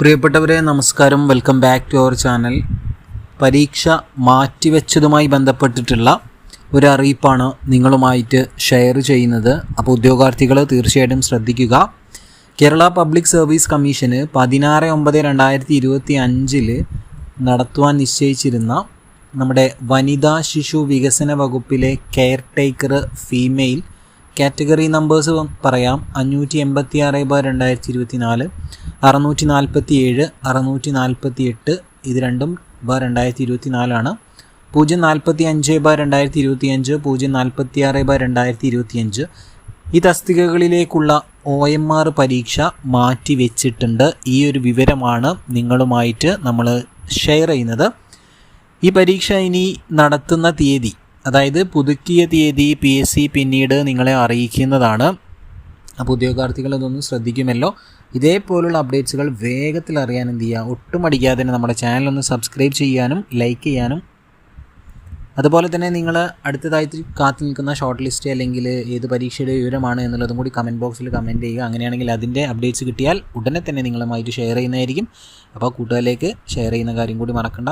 പ്രിയപ്പെട്ടവരെ നമസ്കാരം. Welcome back to our channel പരീക്ഷ മാറ്റിവെച്ചതുമായി ബന്ധപ്പെട്ടിട്ടുള്ള ഒരു നിങ്ങളുമായിട്ട് ഷെയർ ചെയ്യുന്നത്. അപ്പോൾ ഉദ്യോഗാർത്ഥികൾ തീർച്ചയായിട്ടും ശ്രദ്ധിക്കുക. കേരള പബ്ലിക് സർവീസ് കമ്മീഷന് പതിനാറ് ഒമ്പത് രണ്ടായിരത്തി ഇരുപത്തി അഞ്ചിൽ നടത്തുവാൻ നിശ്ചയിച്ചിരുന്ന നമ്മുടെ വനിതാ ശിശു വികസന വകുപ്പിലെ caretaker female category numbers പറയാം. അഞ്ഞൂറ്റി എൺപത്തി ആറ് ബാർ രണ്ടായിരത്തി ഇരുപത്തി നാല് അറുന്നൂറ്റി നാൽപ്പത്തി ഏഴ് അറുന്നൂറ്റി നാൽപ്പത്തി എട്ട് ഇത് രണ്ടും ബാർ രണ്ടായിരത്തി ഇരുപത്തി നാലാണ് പൂജ്യം നാൽപ്പത്തി അഞ്ച് ബാർ രണ്ടായിരത്തി ഇരുപത്തി അഞ്ച് പൂജ്യം നാൽപ്പത്തി ആറ് ബാർ രണ്ടായിരത്തി ഇരുപത്തി അഞ്ച് ഈ തസ്തികകളിലേക്കുള്ള ഒ എം ആർ പരീക്ഷ മാറ്റി വെച്ചിട്ടുണ്ട് ഈ ഒരു വിവരമാണ് നിങ്ങളുമായിട്ട് നമ്മൾ ഷെയർ ചെയ്യുന്നത്. ഈ പരീക്ഷ ഇനി നടത്തുന്ന തീയതി അതായത് പുതുക്കിയ തീയതി പി എസ് സി പിന്നീട് നിങ്ങളെ അറിയിക്കുന്നതാണ്. അപ്പോൾ ഉദ്യോഗാർത്ഥികൾ ഇതൊന്നും ശ്രദ്ധിക്കുമല്ലോ. ഇതേപോലുള്ള അപ്ഡേറ്റ്സുകൾ വേഗത്തിൽ അറിയാൻ എന്ത് ചെയ്യുക ഒട്ടും അടിക്കാതെ തന്നെ നമ്മുടെ ചാനൽ ഒന്ന് സബ്സ്ക്രൈബ് ചെയ്യാനും ലൈക്ക് ചെയ്യാനും. അതുപോലെ തന്നെ നിങ്ങൾ അടുത്തതായിട്ട് കാത്തു നിൽക്കുന്ന ഷോർട്ട് ലിസ്റ്റ് അല്ലെങ്കിൽ ഏത് പരീക്ഷയുടെ വിവരമാണ് എന്നുള്ളതും കൂടി കമന്റ് ബോക്സിൽ കമന്റ് ചെയ്യുക. അങ്ങനെയാണെങ്കിൽ അതിന്റെ അപ്ഡേറ്റ്സ് കിട്ടിയാൽ ഉടനെ തന്നെ നിങ്ങളുമായിട്ട് ഷെയർ ചെയ്യുന്നതായിരിക്കും. അപ്പോൾ കൂട്ടുകാരിലേക്ക് ഷെയർ ചെയ്യുന്ന കാര്യം കൂടി മറക്കണ്ട.